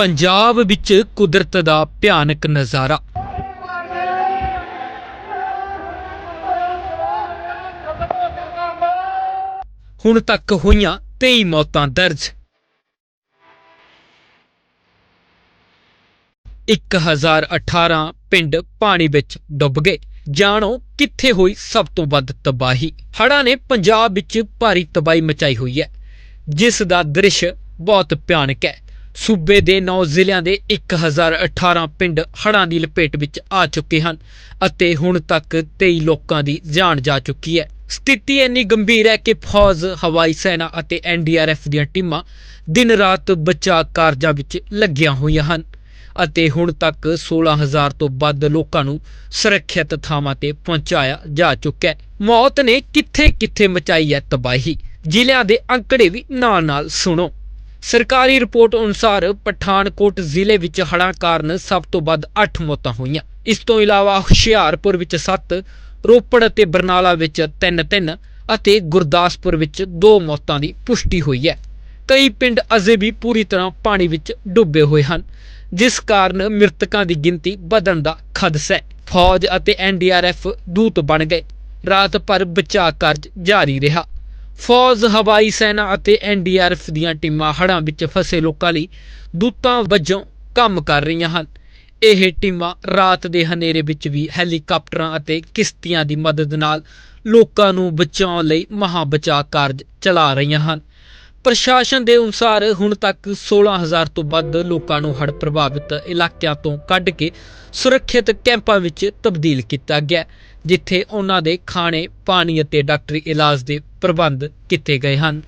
ਪੰਜਾਬ ਵਿੱਚ ਕੁਦਰਤ ਦਾ ਭਿਆਨਕ ਨਜ਼ਾਰਾ। ਹੁਣ ਤੱਕ ਹੋਈਆਂ 23 ਮੌਤਾਂ ਦਰਜ। 1018 ਪਿੰਡ ਪਾਣੀ ਵਿੱਚ ਡੁੱਬ ਗਏ। ਜਾਣੋ ਕਿੱਥੇ ਹੋਈ ਸਭ ਤੋਂ ਵੱਧ ਤਬਾਹੀ। ਹੜ੍ਹਾਂ ਨੇ ਪੰਜਾਬ ਵਿੱਚ ਭਾਰੀ ਤਬਾਹੀ ਮਚਾਈ ਹੋਈ ਹੈ, ਜਿਸ ਦਾ ਦ੍ਰਿਸ਼ ਬਹੁਤ ਭਿਆਨਕ ਹੈ। ਸੂਬੇ ਦੇ 9 ਜ਼ਿਲ੍ਹਿਆਂ ਦੇ 1018 ਪਿੰਡ ਹੜ੍ਹਾਂ ਦੀ ਲਪੇਟ ਵਿੱਚ ਆ ਚੁੱਕੇ ਹਨ ਅਤੇ ਹੁਣ ਤੱਕ 23 ਲੋਕਾਂ ਦੀ ਜਾਨ ਜਾ ਚੁੱਕੀ ਹੈ। ਸਥਿਤੀ ਇੰਨੀ ਗੰਭੀਰ ਹੈ ਕਿ ਫੌਜ, ਹਵਾਈ ਸੈਨਾ ਅਤੇ ਐਨਡੀਆਰਐਫ ਦੀਆਂ ਟੀਮਾਂ ਦਿਨ ਰਾਤ ਬਚਾਅ ਕਾਰਜਾਂ ਵਿੱਚ ਲੱਗੀਆਂ ਹੋਈਆਂ ਹਨ ਅਤੇ ਹੁਣ ਤੱਕ 16000 ਤੋਂ ਵੱਧ ਲੋਕਾਂ ਨੂੰ ਸੁਰੱਖਿਅਤ ਥਾਵਾਂ ਤੇ ਪਹੁੰਚਾਇਆ ਜਾ ਚੁੱਕਾ ਹੈ। ਮੌਤ ਨੇ ਕਿੱਥੇ-ਕਿੱਥੇ ਮਚਾਈ ਹੈ ਤਬਾਹੀ? ਜ਼ਿਲ੍ਹਿਆਂ ਦੇ ਅੰਕੜੇ ਵੀ ਨਾਲ-ਨਾਲ ਸੁਣੋ। ਸਰਕਾਰੀ ਰਿਪੋਰਟ ਅਨੁਸਾਰ ਪਠਾਨਕੋਟ ਜ਼ਿਲ੍ਹੇ ਵਿੱਚ ਹੜ੍ਹਾਂ ਕਾਰਨ ਸਭ ਤੋਂ ਵੱਧ 8 ਮੌਤਾਂ ਹੋਈਆਂ। ਇਸ ਤੋਂ ਇਲਾਵਾ ਹੁਸ਼ਿਆਰਪੁਰ ਵਿੱਚ 7 ਰੋਪੜ ਅਤੇ ਬਰਨਾਲਾ ਵਿੱਚ 3-3 ਅਤੇ ਗੁਰਦਾਸਪੁਰ ਵਿੱਚ 2 ਮੌਤਾਂ ਦੀ ਪੁਸ਼ਟੀ ਹੋਈ ਹੈ। ਕਈ ਪਿੰਡ ਅਜੇ ਵੀ ਪੂਰੀ ਤਰ੍ਹਾਂ ਪਾਣੀ ਵਿੱਚ ਡੁੱਬੇ ਹੋਏ ਹਨ, ਜਿਸ ਕਾਰਨ ਮ੍ਰਿਤਕਾਂ ਦੀ ਗਿਣਤੀ ਵਧਣ ਦਾ ਖਦਸ਼ਾ ਹੈ। ਫੌਜ ਅਤੇ ਐਨਡੀਆਰਐਫ ਦੂਤ ਬਣ ਗਏ। ਰਾਤ ਭਰ ਬਚਾਅ ਕਾਰਜ ਜਾਰੀ ਰਿਹਾ। ਫੌਜ ਹਵਾਈ ਸੈਨਾ ਅਤੇ ਐਨਡੀਆਰਐਫ ਦੀਆਂ ਟੀਮਾਂ ਹੜ੍ਹਾਂ ਵਿੱਚ ਫਸੇ ਲੋਕਾਂ ਲਈ ਦੂਤਾਂ ਵਜੋਂ ਕੰਮ ਕਰ ਰਹੀਆਂ ਹਨ। ਇਹ ਟੀਮਾਂ ਰਾਤ ਦੇ ਹਨੇਰੇ ਵਿੱਚ ਵੀ ਹੈਲੀਕਾਪਟਰਾਂ ਅਤੇ ਕਿਸ਼ਤੀਆਂ ਦੀ ਮਦਦ ਨਾਲ ਲੋਕਾਂ ਨੂੰ ਬਚਾਉਣ ਲਈ ਮਹਾ ਬਚਾਅ ਕਾਰਜ ਚਲਾ ਰਹੀਆਂ ਹਨ। ਪ੍ਰਸ਼ਾਸਨ ਦੇ ਅਨੁਸਾਰ ਹੁਣ ਤੱਕ 16000 ਤੋਂ ਵੱਧ ਲੋਕਾਂ ਨੂੰ ਹੜ੍ਹ ਪ੍ਰਭਾਵਿਤ ਇਲਾਕਿਆਂ ਤੋਂ ਕੱਢ ਕੇ ਸੁਰੱਖਿਅਤ ਕੈਂਪਾਂ ਵਿੱਚ ਤਬਦੀਲ ਕੀਤਾ ਗਿਆ। ਹੈ, ਜਿੱਥੇ ਉਹਨਾਂ ਦੇ ਖਾਣੇ ਪਾਣੀ ਅਤੇ ਡਾਕਟਰੀ ਇਲਾਜ ਦੇ ਪ੍ਰਬੰਧ ਕੀਤੇ ਗਏ ਹਨ।